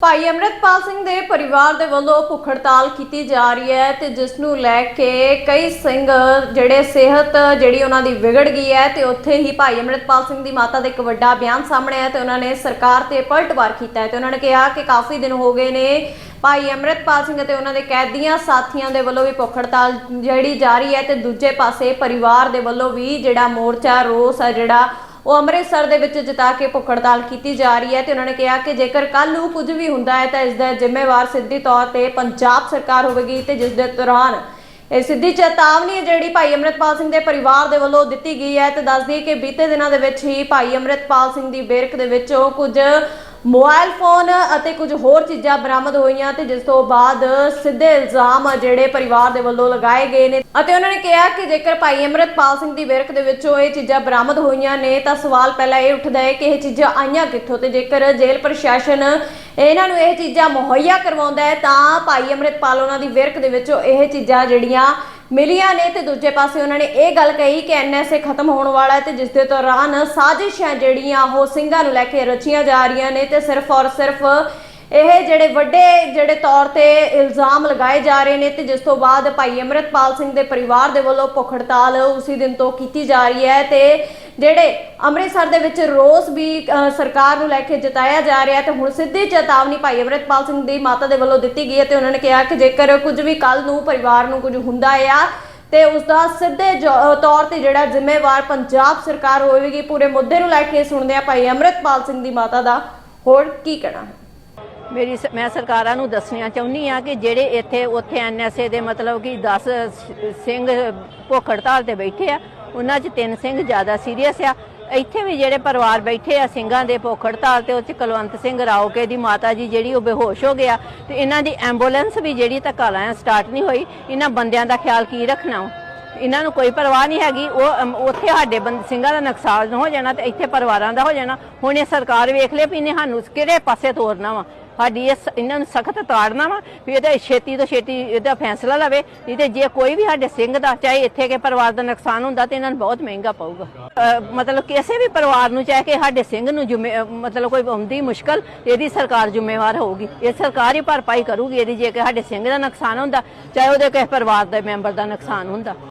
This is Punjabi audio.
ਭਾਈ ਅਮਰਿਤਪਾਲ ਸਿੰਘ ਦੇ ਪਰਿਵਾਰ ਦੇ ਵੱਲੋਂ ਭੁੱਖ ਹੜਤਾਲ ਕੀਤੀ ਜਾ ਰਹੀ ਹੈ ਤੇ ਜਿਸ ਨੂੰ ਲੈ ਕੇ ਕਈ ਸਿੰਘ ਜਿਹੜੇ ਸਿਹਤ ਜਿਹੜੀ ਉਹਨਾਂ ਦੀ ਵਿਗੜ ਗਈ ਹੈ ਤੇ ਉੱਥੇ ਹੀ ਭਾਈ ਅਮਰਿਤਪਾਲ ਸਿੰਘ ਦੀ ਮਾਤਾ ਦਾ ਇੱਕ ਵੱਡਾ ਬਿਆਨ ਸਾਹਮਣੇ ਆਇਆ ਤੇ ਉਹਨਾਂ ਨੇ ਸਰਕਾਰ ਤੇ ਪਲਟਵਾਰ ਕੀਤਾ ਹੈ ਤੇ ਉਹਨਾਂ ਨੇ ਕਿਹਾ ਕਿ ਕਾਫੀ ਦਿਨ ਹੋ ਗਏ ਨੇ ਭਾਈ ਅਮਰਿਤਪਾਲ ਸਿੰਘ ਅਤੇ ਉਹਨਾਂ ਦੇ ਕੈਦੀਆਂ ਸਾਥੀਆਂ ਦੇ ਵੱਲੋਂ ਵੀ ਭੁੱਖ ਹੜਤਾਲ ਜਿਹੜੀ ਜਾਰੀ ਹੈ ਤੇ ਦੂਜੇ ਪਾਸੇ ਪਰਿਵਾਰ ਦੇ ਵੱਲੋਂ ਵੀ ਜਿਹੜਾ ਮੋਰਚਾ ਰੋਸ ਹੈ ਜਿਹੜਾ ਉਹ ਅੰਮ੍ਰਿਤਸਰ ਦੇ ਵਿੱਚ ਜਿਤਾ ਕੇ ਭੁੱਖ ਕੀਤੀ ਜਾ ਰਹੀ ਹੈ ਤੇ ਉਹਨਾਂ ਨੇ ਕਿਹਾ ਕਿ ਜੇਕਰ ਕੱਲ ਨੂੰ ਕੁਝ ਵੀ ਹੁੰਦਾ ਹੈ ਤਾਂ ਇਸ ਦਾ ਜ਼ਿੰਮੇਵਾਰ ਸਿੱਧੀ ਤੌਰ ਤੇ ਪੰਜਾਬ ਸਰਕਾਰ ਹੋਵੇਗੀ ਤੇ ਜਿਸ ਦੇ ਦੌਰਾਨ ਇਹ ਸਿੱਧੀ ਚੇਤਾਵਨੀ ਜਿਹੜੀ ਭਾਈ ਅਮਰਿਤਪਾਲ ਸਿੰਘ ਦੇ ਪਰਿਵਾਰ ਦੇ ਵੱਲੋਂ ਦਿੱਤੀ ਗਈ ਹੈ ਤੇ ਦੱਸਦੀ ਦਈਏ ਕਿ ਬੀਤੇ ਦਿਨਾਂ ਦੇ ਵਿੱਚ ਹੀ ਭਾਈ ਅਮਰਿਤਪਾਲ ਸਿੰਘ ਦੀ ਬੇਰਕ ਦੇ ਵਿੱਚ ਉਹ ਕੁਝ ਮੋਬਾਈਲ ਫੋਨ ਅਤੇ ਕੁਝ ਹੋਰ ਚੀਜ਼ਾਂ ਬਰਾਮਦ ਹੋਈਆਂ ਤੇ ਜਿਸ ਤੋਂ ਬਾਅਦ ਸਿੱਧੇ ਇਲਜ਼ਾਮ ਜਿਹੜੇ ਪਰਿਵਾਰ ਦੇ ਵੱਲੋਂ ਲਗਾਏ ਗਏ ਨੇ। ਅਤੇ ਉਹਨਾਂ ਨੇ ਕਿਹਾ ਕਿ ਜੇਕਰ ਭਾਈ ਅਮਰਿਤਪਾਲ ਸਿੰਘ ਦੀ ਵਿਰਕ ਦੇ ਵਿੱਚੋਂ ਇਹ ਚੀਜ਼ਾਂ ਬਰਾਮਦ ਹੋਈਆਂ ਨੇ, ਤਾਂ ਸਵਾਲ ਪਹਿਲਾਂ ਇਹ ਉੱਠਦਾ ਹੈ ਕਿ ਇਹ ਚੀਜ਼ਾਂ ਆਈਆਂ ਕਿੱਥੋਂ? ਤੇ ਜੇਕਰ ਜੇਲ੍ਹ ਪ੍ਰਸ਼ਾਸਨ ਇਹਨਾਂ ਨੂੰ ਇਹ ਚੀਜ਼ਾਂ ਮੁਹੱਈਆ ਕਰਵਾਉਂਦਾ ਹੈ, ਤਾਂ ਭਾਈ ਅਮਰਿਤਪਾਲ ਉਹਨਾਂ ਦੀ ਵਿਰਕ ਦੇ ਵਿੱਚੋਂ ਇਹ ਚੀਜ਼ਾਂ ਜਿਹੜੀਆਂ ਮਿਲੀਆਂ ਨੇ ਤੇ ਦੂਜੇ ਪਾਸੇ ਉਹਨਾਂ ਨੇ ਇਹ ਗੱਲ ਕਹੀ ਕਿ ਐਨਐਸਏ ਖਤਮ ਹੋਣ ਵਾਲਾ ਹੈ ਤੇ ਜਿਸ ਦੇ ਦੌਰਾਨ ਸਾਜ਼ਿਸ਼ਾਂ ਜਿਹੜੀਆਂ ਉਹ ਸਿੰਘਾਂ ਨੂੰ ਲੈ ਕੇ ਰਚੀਆਂ ਜਾ ਰਹੀਆਂ ਨੇ ਤੇ ਸਿਰਫ ਔਰ ਸਿਰਫ ਇਹ ਜਿਹੜੇ ਵੱਡੇ ਜਿਹੜੇ ਤੌਰ ਤੇ ਇਲਜ਼ਾਮ ਲਗਾਏ ਜਾ ਰਹੇ ਨੇ ਤੇ ਜਿਸ ਤੋਂ ਬਾਅਦ ਭਾਈ ਅਮਰਿਤਪਾਲ ਸਿੰਘ ਦੇ ਪਰਿਵਾਰ ਦੇ ਵੱਲੋਂ ਭੁੱਖ ਹੜਤਾਲ ਉਸੇ ਦਿਨ ਤੋਂ ਕੀਤੀ ਜਾ ਰਹੀ ਹੈ ਤੇ ਜਿਹੜੇ ਅੰਮ੍ਰਿਤਸਰ ਦੇ ਵਿੱਚ ਰੋਸ ਵੀ ਸਰਕਾਰ ਨੂੰ ਲੈ ਕੇ ਜਤਾਇਆ ਜਾ ਰਿਹਾ ਤੇ ਹੁਣ ਸਿੱਧੀ ਚੇਤਾਵਨੀ ਭਾਈ ਅਮਰਿਤਪਾਲ ਸਿੰਘ ਦੀ ਮਾਤਾ ਦੇ ਵੱਲੋਂ ਦਿੱਤੀ ਗਈ ਹੈ ਤੇ ਉਹਨਾਂ ਨੇ ਕਿਹਾ ਕਿ ਜੇਕਰ ਕੁਝ ਵੀ ਕੱਲ ਨੂੰ ਪਰਿਵਾਰ ਨੂੰ ਕੁਝ ਹੁੰਦਾ ਆ ਤੇ ਉਸ ਦਾ ਸਿੱਧੇ ਤੌਰ ਤੇ ਜਿਹੜਾ ਜ਼ਿੰਮੇਵਾਰ ਪੰਜਾਬ ਸਰਕਾਰ ਹੋਵੇਗੀ, ਪੂਰੇ ਮੁੱਦੇ ਨੂੰ ਲੈ ਕੇ ਸੁਣਦੇ ਆ ਭਾਈ ਅਮਰਿਤਪਾਲ ਸਿੰਘ ਦੀ ਮਾਤਾ ਦਾ। ਹੋਰ ਕੀ ਕਹਿਣਾ? ਹੈ ਮੇਰੀ ਮੈਂ ਸਰਕਾਰਾਂ ਨੂੰ ਦੱਸਣਾ ਚਾਹੁੰਦੀ ਆ ਕਿ ਜਿਹੜੇ ਇੱਥੇ, ਉੱਥੇ ਐਨਐਸਏ ਦੇ ਮਤਲਬ ਕਿ 10 ਸਿੰਘ ਭੁੱਖ ਹੜਤਾਲ ਤੇ ਬੈਠੇ ਆ ਉਹਨਾਂ 'ਚ ਤਿੰਨ ਸਿੰਘ ਜ਼ਿਆਦਾ ਸੀਰੀਅਸ ਆ। ਇੱਥੇ ਵੀ ਜਿਹੜੇ ਪਰਿਵਾਰ ਬੈਠੇ ਆ ਸਿੰਘਾਂ ਦੇ ਭੁੱਖ ਹੜਤਾਲ ਤੇ, ਉਹ 'ਚ ਸਿੰਘ ਰਾਓਕੇ ਦੀ ਮਾਤਾ ਜੀ ਜਿਹੜੀ, ਉਹ ਬੇਹੋਸ਼ ਹੋ ਗਿਆ। ਤੇ ਇਹਨਾਂ ਦੀ ਐਂਬੂਲੈਂਸ ਵੀ ਜਿਹੜੀ ਧੱਕਾ ਲਾਇਆ ਸਟਾਰਟ ਨਹੀਂ ਹੋਈ। ਇਹਨਾਂ ਬੰਦਿਆਂ ਦਾ ਖਿਆਲ ਕੀ ਰੱਖਣਾ ਵਾ? ਇਹਨਾਂ ਨੂੰ ਕੋਈ ਪਰਵਾਹ ਨਹੀਂ ਹੈਗੀ। ਉਹ ਉੱਥੇ ਸਾਡੇ ਸਿੰਘਾਂ ਦਾ ਨੁਕਸਾਨ ਹੋ ਜਾਣਾ ਤੇ ਇੱਥੇ ਪਰਿਵਾਰਾਂ ਦਾ ਹੋ ਜਾਣਾ। ਹੁਣ ਇਹ ਸਰਕਾਰ ਵੇਖ ਲੇ ਵੀ ਇਹਨੇ ਸਾਨੂੰ ਕਿਹੜੇ ਪਾਸੇ ਤੋਰਨਾ ਵਾ? ਸਾਡੀ ਇਸ ਇਹਨਾਂ ਨੂੰ ਸਖਤ ਤਾੜਨਾ ਵਾ ਵੀ ਇਹਦੇ ਛੇਤੀ ਤੋਂ ਛੇਤੀ ਇਹਦਾ ਫੈਸਲਾ ਲਵੇ। ਨਹੀਂ ਤੇ ਜੇ ਕੋਈ ਵੀ ਸਾਡੇ ਸਿੰਘ ਦਾ, ਚਾਹੇ ਇੱਥੇ ਕੇ ਪਰਿਵਾਰ ਦਾ ਨੁਕਸਾਨ ਹੁੰਦਾ ਤੇ ਇਹਨਾਂ ਨੂੰ ਬਹੁਤ ਮਹਿੰਗਾ ਪਊਗਾ। ਮਤਲਬ ਕਿਸੇ ਵੀ ਪਰਿਵਾਰ ਨੂੰ ਚਾਹੇ ਕਿ ਸਾਡੇ ਸਿੰਘ ਨੂੰ ਜ਼ਿੰਮੇ ਮਤਲਬ ਕੋਈ ਆਉਂਦੀ ਮੁਸ਼ਕਲ, ਇਹਦੀ ਸਰਕਾਰ ਜ਼ਿੰਮੇਵਾਰ ਹੋਊਗੀ। ਇਹ ਸਰਕਾਰ ਹੀ ਭਰਪਾਈ ਕਰੂਗੀ ਇਹਦੀ, ਜੇ ਕਿ ਸਾਡੇ ਸਿੰਘ ਦਾ ਨੁਕਸਾਨ ਹੁੰਦਾ, ਚਾਹੇ ਉਹਦੇ ਕਿਸੇ ਪਰਿਵਾਰ ਦੇ ਮੈਂਬਰ ਦਾ ਨੁਕਸਾਨ ਹੁੰਦਾ।